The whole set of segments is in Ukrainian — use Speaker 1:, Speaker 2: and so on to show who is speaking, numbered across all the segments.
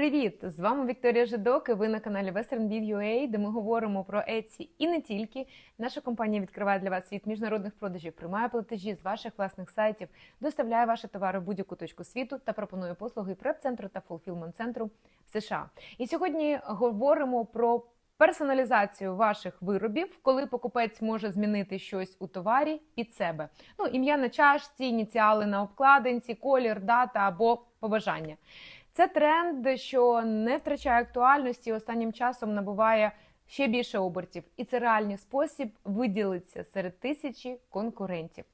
Speaker 1: Привіт! З вами Вікторія Жидок. і Ви на каналі Western Bee де ми говоримо про Etsy і не тільки. Наша компанія відкриває для вас світ міжнародних продажів, приймає платежі з ваших власних сайтів, доставляє ваші товари в будь-яку точку світу та пропонує послуги преп-центру та фулфілмент центру в США. І сьогодні говоримо про персоналізацію ваших виробів, коли покупець може змінити щось у товарі під себе. Ну, ім'я на чашці, ініціали на обкладинці, колір, дата або побажання. Це тренд, що не втрачає актуальності, і останнім часом набуває ще більше обертів, і це реальний спосіб виділитися серед тисячі конкурентів.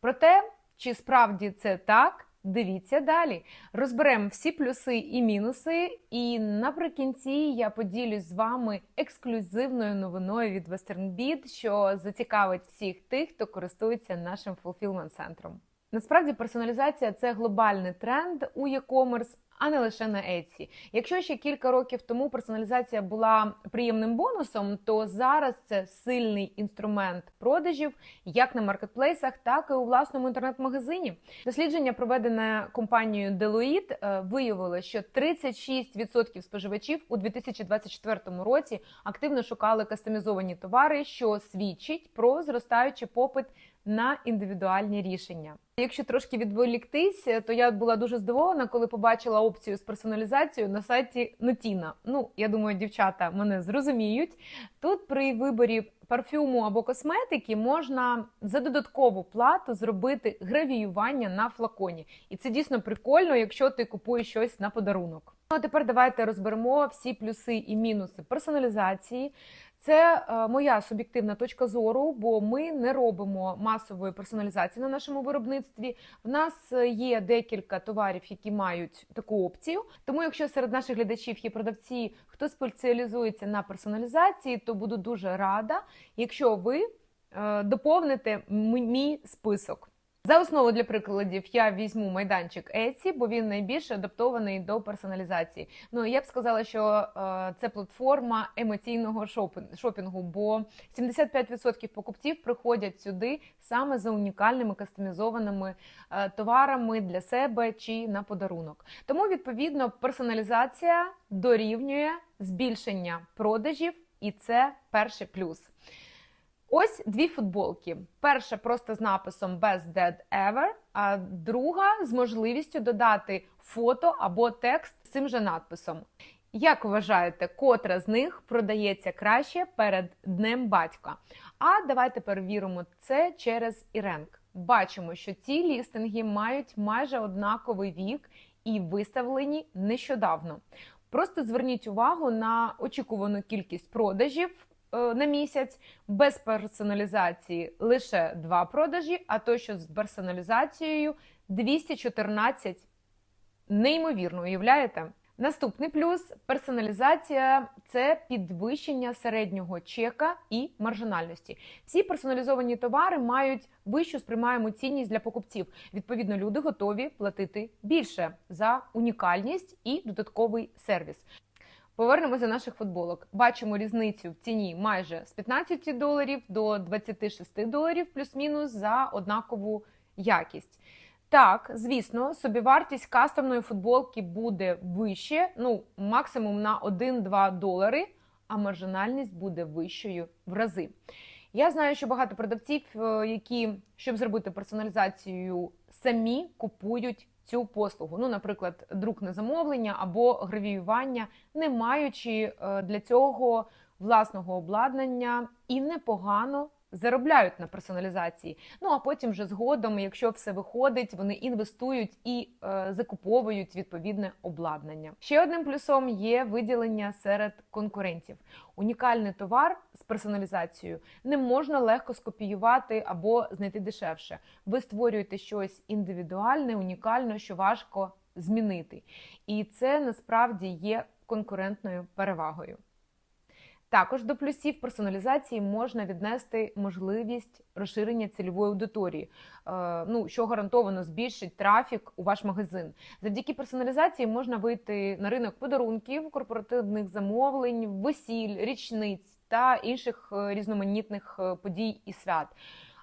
Speaker 1: Проте, чи справді це так? Дивіться далі. Розберемо всі плюси і мінуси, і наприкінці я поділюсь з вами ексклюзивною новиною від WesternBit, що зацікавить всіх тих, хто користується нашим fulfillment центром. Насправді персоналізація це глобальний тренд у e-commerce, а не лише на Etsy. Якщо ще кілька років тому персоналізація була приємним бонусом, то зараз це сильний інструмент продажів як на маркетплейсах, так і у власному інтернет-магазині. Дослідження, проведене компанією Deloitte, е, виявило, що 36% споживачів у 2024 році активно шукали кастомізовані товари, що свідчить про зростаючий попит на індивідуальні рішення. Якщо трошки відволіктись, то я була дуже здивована, коли побачила опцію з персоналізацією на сайті Нотіна. Ну, я думаю, дівчата мене зрозуміють. Тут при виборі парфюму або косметики можна за додаткову плату зробити гравіювання на флаконі, і це дійсно прикольно, якщо ти купуєш щось на подарунок. Ну а тепер давайте розберемо всі плюси і мінуси персоналізації. Це е, моя суб'єктивна точка зору, бо ми не робимо масової персоналізації на нашому виробництві. В нас е, є декілька товарів, які мають таку опцію. Тому, якщо серед наших глядачів є продавці, хто спеціалізується на персоналізації, то буду дуже рада, якщо ви е, доповните мій список. За основу для прикладів я візьму майданчик Etsy, бо він найбільш адаптований до персоналізації. Ну я б сказала, що е, це платформа емоційного шопінгу, бо 75% покупців приходять сюди саме за унікальними кастомізованими е, товарами для себе чи на подарунок. Тому відповідно персоналізація дорівнює збільшення продажів, і це перший плюс. Ось дві футболки. Перша просто з написом Best Dead Ever, а друга з можливістю додати фото або текст з цим же надписом. Як вважаєте, котра з них продається краще перед Днем батька? А давайте перевіримо це через Іренк. Бачимо, що ці лістинги мають майже однаковий вік і виставлені нещодавно. Просто зверніть увагу на очікувану кількість продажів на місяць, без персоналізації лише два продажі, а то, що з персоналізацією 214. Неймовірно, уявляєте? Наступний плюс персоналізація це підвищення середнього чека і маржинальності. Всі персоналізовані товари мають вищу сприймаємо цінність для покупців. Відповідно, люди готові платити більше за унікальність і додатковий сервіс. Повернемося до наших футболок. Бачимо різницю в ціні майже з 15 доларів до 26 доларів, плюс-мінус за однакову якість. Так, звісно, собівартість кастомної футболки буде вище, ну максимум на 1-2 долари, а маржинальність буде вищою в рази. Я знаю, що багато продавців, е, які щоб зробити персоналізацію, самі купують цю послугу. Ну, наприклад, друк на замовлення або гравіювання, не маючи е, для цього власного обладнання і непогано заробляють на персоналізації. Ну а потім вже згодом, якщо все виходить, вони інвестують і е, закуповують відповідне обладнання. Ще одним плюсом є виділення серед конкурентів. Унікальний товар з персоналізацією не можна легко скопіювати або знайти дешевше. Ви створюєте щось індивідуальне, унікальне, що важко змінити. І це насправді є конкурентною перевагою. Також до плюсів персоналізації можна віднести можливість розширення цільової аудиторії, е, ну що гарантовано збільшить трафік у ваш магазин. Завдяки персоналізації можна вийти на ринок подарунків, корпоративних замовлень, весіль, річниць та інших е, різноманітних е, подій і свят.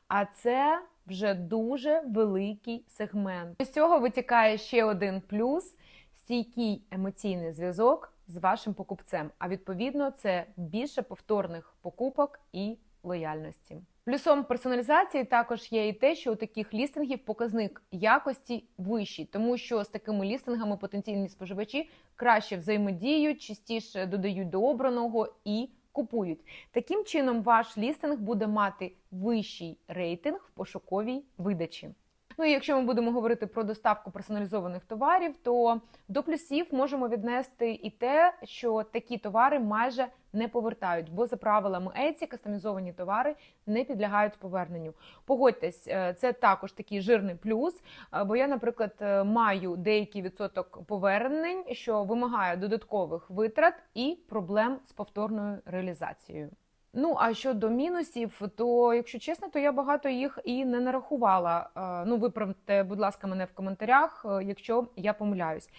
Speaker 1: А це вже дуже великий сегмент. З цього витікає ще один плюс стійкий емоційний зв'язок з вашим покупцем. А відповідно, це більше повторних покупок і лояльності. Плюсом персоналізації також є і те, що у таких лістингів показник якості вищий, тому що з такими лістингами потенційні споживачі краще взаємодіють, частіше додають до обраного і купують. Таким чином, ваш лістинг буде мати вищий рейтинг в пошуковій видачі. Ну і якщо ми будемо говорити про доставку персоналізованих товарів, то до плюсів можемо віднести і те, що такі товари майже не повертають, бо за правилами Еці кастомізовані товари не підлягають поверненню. Погодьтесь, е, це також такий жирний плюс. е, Бо я, наприклад, е, маю деякий відсоток повернень, що вимагає додаткових витрат і проблем з повторною реалізацією. Ну а щодо мінусів, то якщо чесно, то я багато їх і не нарахувала. Е, Ну, виправте, будь ласка, мене в коментарях, е, якщо я помиляюсь.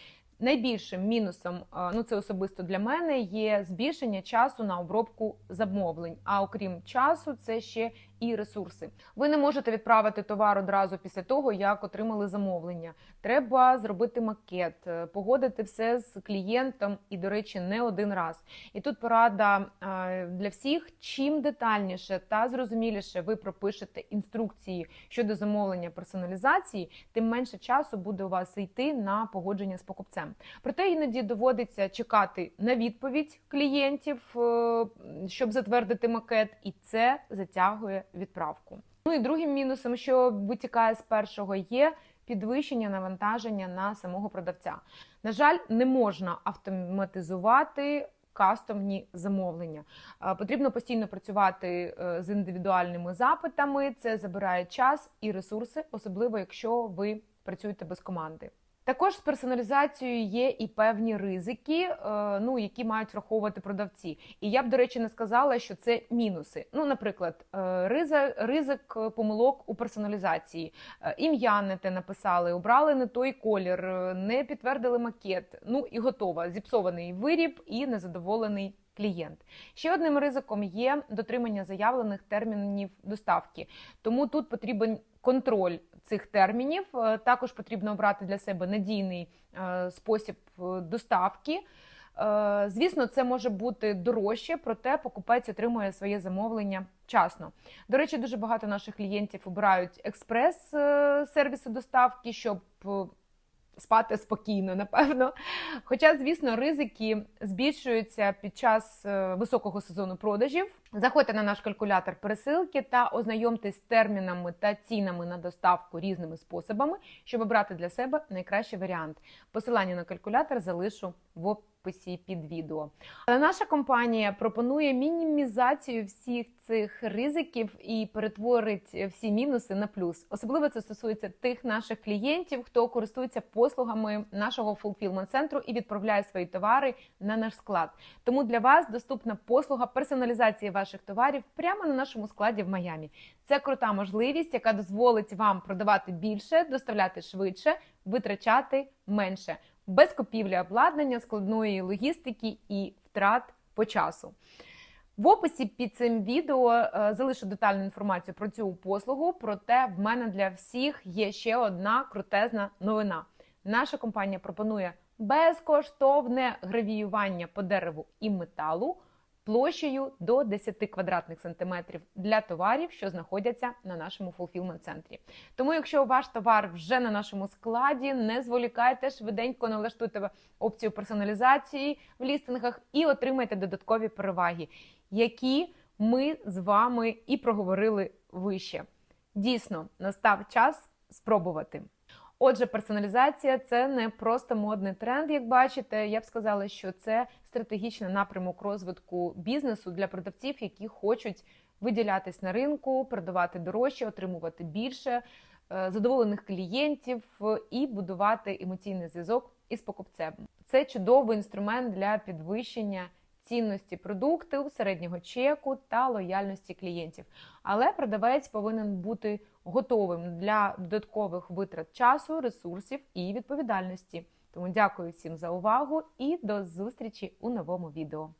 Speaker 1: Найбільшим мінусом, е, ну це особисто для мене, є збільшення часу на обробку замовлень. А окрім часу, це ще і ресурси. Ви не можете відправити товар одразу після того, як отримали замовлення. Треба зробити макет, е, погодити все з клієнтом і, до речі, не один раз. І тут порада е, для всіх: чим детальніше та зрозуміліше ви пропишете інструкції щодо замовлення персоналізації, тим менше часу буде у вас йти на погодження з покупцем. Проте іноді доводиться чекати на відповідь клієнтів, е, щоб затвердити макет, і це затягує відправку. Ну і другим мінусом, що витікає з першого, є підвищення навантаження на самого продавця. На жаль, не можна автоматизувати. Кастомні замовлення потрібно постійно працювати е, з індивідуальними запитами. Це забирає час і ресурси, особливо якщо ви працюєте без команди. Також з персоналізацією є і певні ризики, е, ну які мають враховувати продавці. І я б, до речі, не сказала, що це мінуси. Ну, наприклад, е, ризик помилок у персоналізації. Е, Ім'я не те написали, обрали не той колір, е, не підтвердили макет. Ну і готово. Зіпсований виріб і незадоволений клієнт. Ще одним ризиком є дотримання заявлених термінів доставки. Тому тут потрібен контроль цих термінів. Е, Також потрібно обрати для себе надійний е, спосіб е, доставки. Звісно, це може бути дорожче, проте покупець отримує своє замовлення вчасно. До речі, дуже багато наших клієнтів обирають експрес-сервіси доставки, щоб спати спокійно, напевно. Хоча, звісно, ризики збільшуються під час е, високого сезону продажів. Заходьте на наш калькулятор пересилки та ознайомтесь з термінами та цінами на доставку різними способами, щоб обрати для себе найкращий варіант. Посилання на калькулятор залишу в описі під відео. Але наша компанія пропонує мінімізацію всіх цих ризиків і перетворить всі мінуси на плюс. Особливо це стосується тих наших клієнтів, хто користується послугами нашого fulfillment центру і відправляє свої товари на наш склад. Тому для вас доступна послуга персоналізації ваших товарів прямо на нашому складі в Майамі. Це крута можливість, яка дозволить вам продавати більше, доставляти швидше, витрачати менше, без купівлі обладнання, складної логістики і втрат по часу. В описі під цим відео е, залишу детальну інформацію про цю послугу. Проте в мене для всіх є ще одна крутезна новина. Наша компанія пропонує безкоштовне гравіювання по дереву і металу площею до 10 квадратних сантиметрів для товарів, що знаходяться на нашому fulfillment центрі. Тому, якщо ваш товар вже на нашому складі, не зволікайте швиденько налаштуйте опцію персоналізації в лістингах і отримайте додаткові переваги, які ми з вами і проговорили вище. Дійсно, настав час спробувати. Отже, персоналізація це не просто модний тренд, як бачите. Я б сказала, що це стратегічний напрямок розвитку бізнесу для продавців, які хочуть виділятись на ринку, продавати дорожче, отримувати більше е, задоволених клієнтів і будувати емоційний зв'язок із покупцем. Це чудовий інструмент для підвищення цінності продукту, середнього чеку та лояльності клієнтів. Але продавець повинен бути готовим для додаткових витрат часу, ресурсів і відповідальності. Тому дякую всім за увагу і до зустрічі у новому відео.